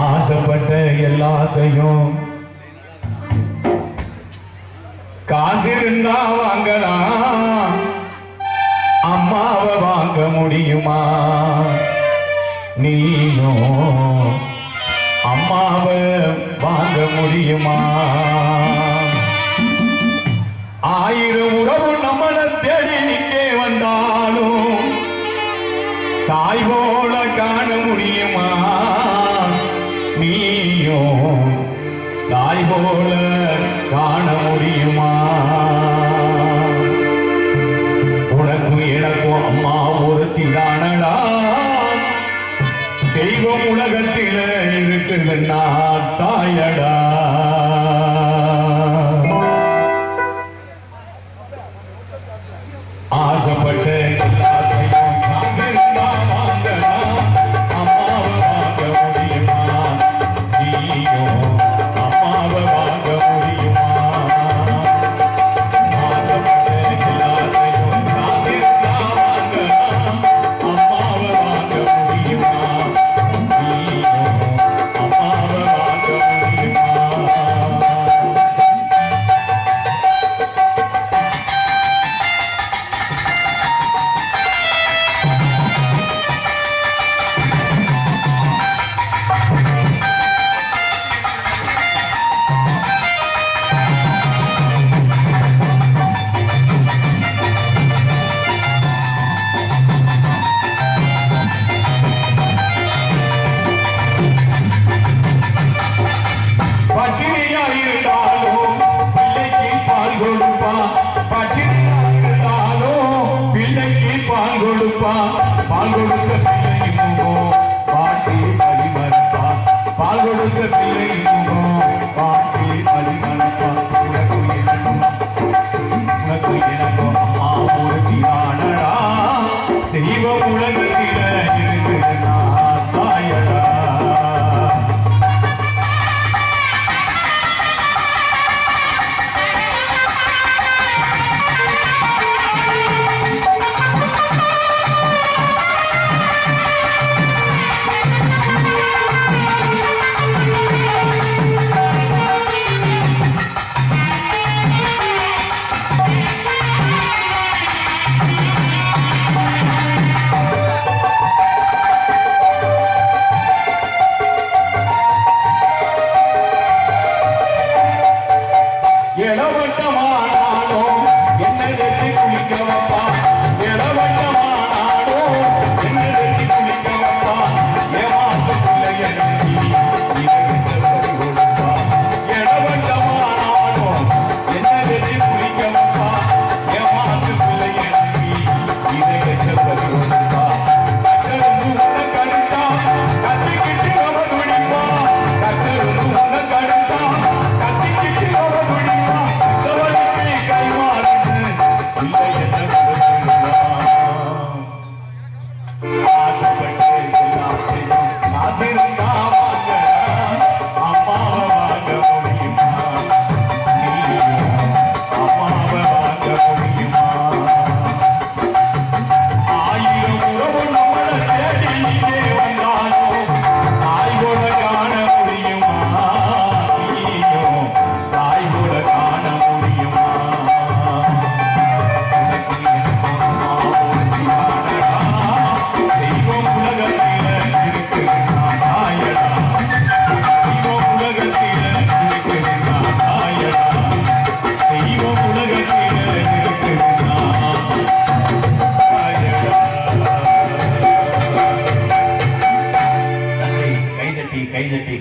ஆசைப்பட்ட எல்லாத்தையும் காசிருந்தா வாங்கலாம். அம்மாவை வாங்க முடியுமா? நீயும் அம்மாவை வாங்க முடியுமா? ஆயிரம் உறவு நம்மளை தேடி நிற்கே வந்தாலும் தாய் போல காண முடியும். தாய் போல காண முடியுமா? உனக்கும் எனக்கும் அம்மா ஒருத்தி தானடா தெய்வம் உலகத்தில் இருக்குதுன்னா தாயடா. கொடுப்பா பால் கொடுக்க பிள்ளை பாட்டி பரிமறப்பா பால் கொடுக்க பிள்ளை நிலவட்டமானாலும் என்னை குளிக்க வைப்பா நிலவட்டமா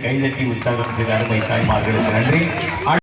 ಕೈದಟ್ಟಿ ಉತ್ಸಾಹ ಸೇರಿದ್ದಾರೆ ಮೈತಾಯಿ ಮಾರ್ಗಗಳ